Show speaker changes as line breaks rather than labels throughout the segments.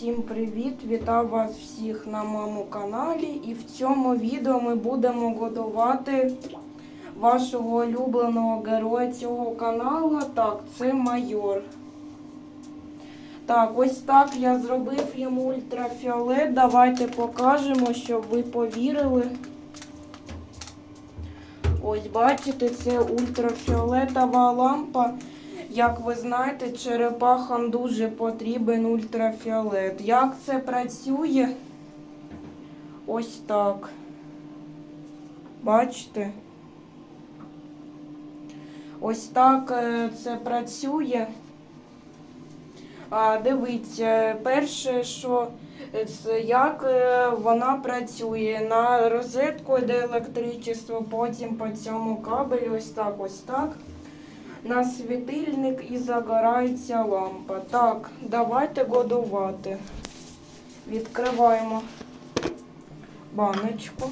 всім привіт! Вітаю вас всіх на моєму каналі. І в цьому відео ми будемо годувати вашого улюбленого героя цього каналу. Так, це майор. Так, ось так я зробив йому ультрафіолет. Давайте покажемо, щоб ви повірили. Ось бачите, це ультрафіолетова лампа. Як ви знаєте, черепахам дуже потрібен ультрафіолет. Як це працює? Ось так. Бачите? Ось так е, це працює. А, дивіться, перше, що е, як е, вона працює. На розетку йде електричество, потім по цьому кабелю, ось так, ось так. На світильник і загорається лампа. Так, давайте годувати. Відкриваємо баночку.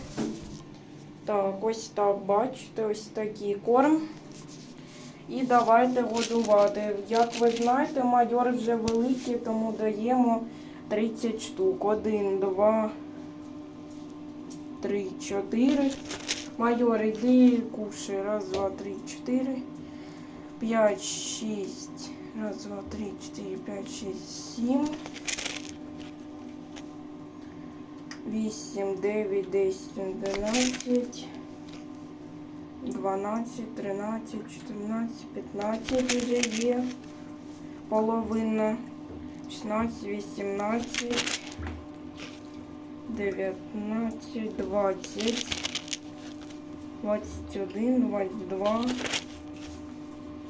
Так, ось так, бачите, ось такий корм. І давайте годувати. Як ви знаєте, майор вже великий, тому даємо 30 штук. Один, два, три, чотири. Майор, іди кушай. Раз, два, три, чотири. П'ять, шість. Раз, два, три, чотири, п'ять, шість, сім. Вісім, дев'ять, десять, одинадцять. 12, 13, 14, 15 вже є. Половина. 16, 18, 19, 20, 21, 22,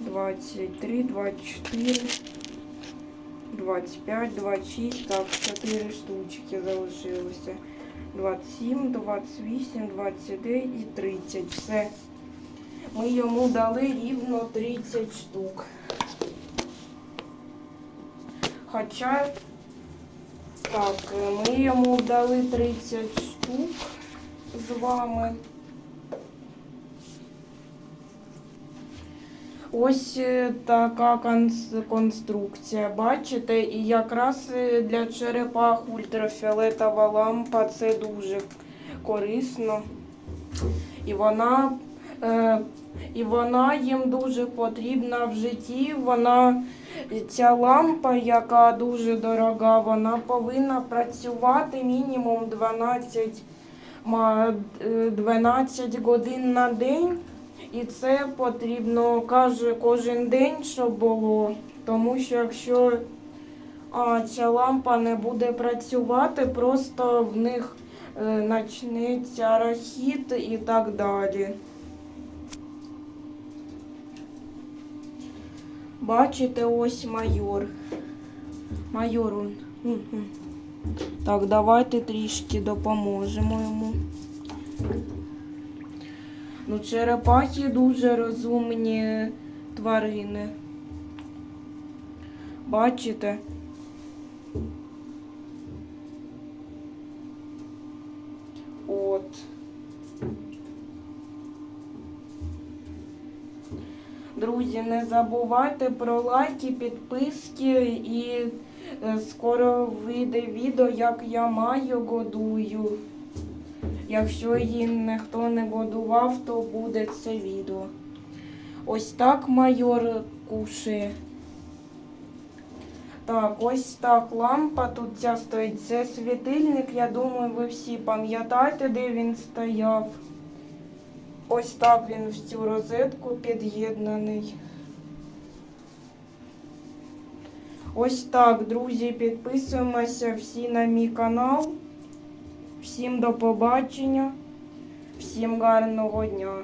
23, 24, 25, 26. Так, 4 штучки залишилося. 27, 28, 29 і 30. Все. Ми йому дали рівно 30 штук. Хоча, так, ми йому дали 30 штук з вами. Ось е, така конструкція. Бачите, і якраз е, для черепах ультрафіолетова лампа це дуже корисно. І вона, е, і вона їм дуже потрібна в житті. Вона, ця лампа, яка дуже дорога, вона повинна працювати мінімум 12, ма- е, 12 годин на день. І це потрібно каже кожен день, щоб було. Тому що якщо а, ця лампа не буде працювати, просто в них е, почнеться рахіт і так далі. Бачите, ось майор. Майор. он. Так, давайте трішки допоможемо йому. Ну, черепахи дуже розумні тварини. Бачите? От. Друзі, не забувайте про лайки, підписки і е, скоро вийде відео, як я маю годую. Якщо її ніхто не годував, то буде це відео. Ось так майор кушає. Так, ось так лампа тут ця стоїть. Це світильник. Я думаю, ви всі пам'ятаєте, де він стояв. Ось так він в цю розетку під'єднаний. Ось так, друзі, підписуємося всі на мій канал. Всім до побачення, всім гарного дня.